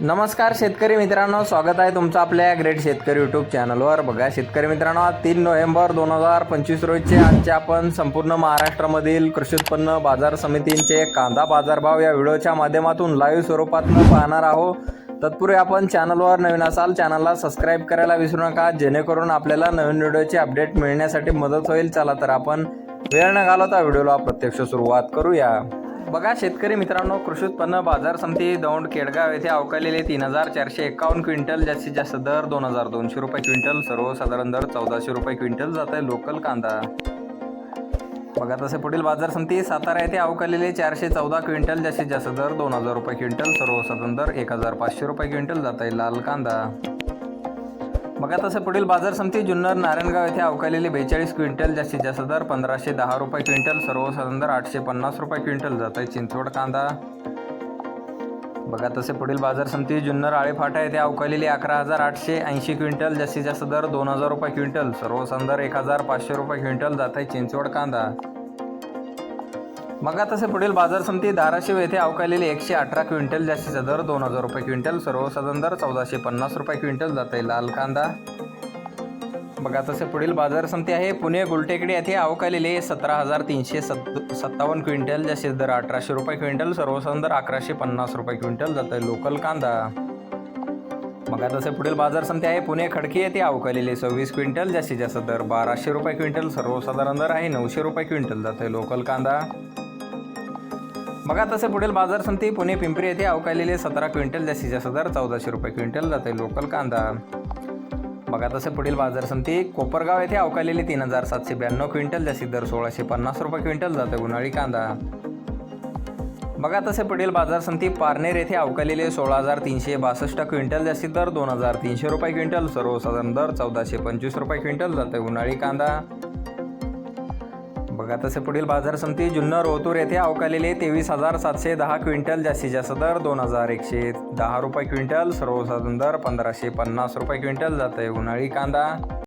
नमस्कार शेतकरी मित्रांनो स्वागत आहे तुमचं आपल्या ग्रेट शेतकरी यूट्यूब चॅनलवर बघा शेतकरी मित्रांनो आज तीन नोव्हेंबर दोन हजार पंचवीस रोजचे आजचे आपण संपूर्ण महाराष्ट्रामधील कृषी उत्पन्न बाजार समितींचे कांदा बाजारभाव या व्हिडिओच्या माध्यमातून लाईव्ह स्वरूपात पाहणार आहोत. तत्पूर्वी आपण चॅनलवर नवीन असाल चॅनलला सबस्क्राईब करायला विसरू नका जेणेकरून आपल्याला नवीन व्हिडिओचे अपडेट मिळण्यासाठी मदत होईल. चला तर आपण वेळ न घालवता व्हिडिओला प्रत्यक्ष सुरुवात करूया. बघा शेतकरी मित्रांनो कृषी उत्पन्न बाजार समिती दौंड केडगाव येथे अवकालेले तीन हजार चारशे एकावन्न क्विंटल जास्तीत जास्त दर दोन हजार दोनशे रुपये क्विंटल सर्वसाधारण दर चौदाशे रुपये क्विंटल जात आहे लोकल कांदा. बघा तसे पुढील बाजार समिती सातारा येथे अवकालेले चारशे चौदा क्विंटल जास्तीत जास्त दर दोन हजार रुपये क्विंटल सर्वसाधारण दर एक हजार पाचशे रुपये क्विंटल जात आहे लाल कांदा. बघा तसं पुढील बाजार समिती जुन्नर नारायणगाव येथे अवकालेले बेचाळीस क्विंटल जास्तीत जास्त दर पंधराशे दहा रुपये क्विंटल सर्वसाधारण दर आठशे पन्नास रुपये क्विंटल जात आहे चिंचवड कांदा. बघा तसे पुढील बाजार समिती जुन्नर आळेफाटा येथे अवकालेली अकरा हजार आठशे ऐंशी क्विंटल जास्तीत जास्त दर दोन हजार रुपये क्विंटल सर्वसाधारण दर एक हजार पाचशे रुपये क्विंटल जात आहे चिंचवड कांदा. मग तसे पुढील बाजार समिती धाराशिव येथे अवकालेली एकशे अठरा क्विंटल जास्तीचा दर दोन हजार रुपये क्विंटल सर्वसाधारण दर चौदाशे पन्नास रुपये क्विंटल जात आहे लाल कांदा. बघा तसे पुढील बाजार समिती आहे पुणे गुलटेकडी येथे अवकालेले सतरा हजार तीनशे सत् सत्तावन्न क्विंटल जास्तीत दर अठराशे रुपये क्विंटल सर्वसाधारण दर अकराशे पन्नास रुपये क्विंटल जात आहे लोकल कांदा. बघा तसे पुढील बाजार समिती आहे पुणे खडकी येथे अवकालेले सव्वीस क्विंटल जास्तीत जास्त दर बाराशे रुपये क्विंटल सर्वसाधारण दर आहे नऊशे रुपये क्विंटल जात आहे लोकल कांदा. बघा तसे पुढील बाजार समिती पुणे पिंपरी येथे अवकालेले सतरा क्विंटल जास्तीच्या सदर चौदाशे रुपये क्विंटल जाते लोकल कांदा. बघा तसे पुढील बाजार समिती कोपरगाव येथे अवकालेले तीन हजार सातशे ब्याण्णव क्विंटल जास्तीत दर सोळाशे पन्नास रुपये क्विंटल जाते उन्हाळी कांदा. बघा तसे पुढील बाजार समिती पारनेर येथे अवकालेले सोळा हजार तीनशे बासष्ट क्विंटल जास्तीत दर दोन हजार तीनशे रुपये क्विंटल सर्वसाधारण दर चौदाशे पंचवीस रुपये क्विंटल जाते उन्हाळी कांदा. बघा तसे पुढील बाजार समिती जुन्नर ओतूर येथे अवकालेले तेवीस हजार सातशे दहा क्विंटल जास्तीत जास्त दर दोन हजार एकशे दहा रुपये क्विंटल सर्वसाधारण दर पंधराशे पन्नास रुपये क्विंटल जात आहे उन्हाळी कांदा.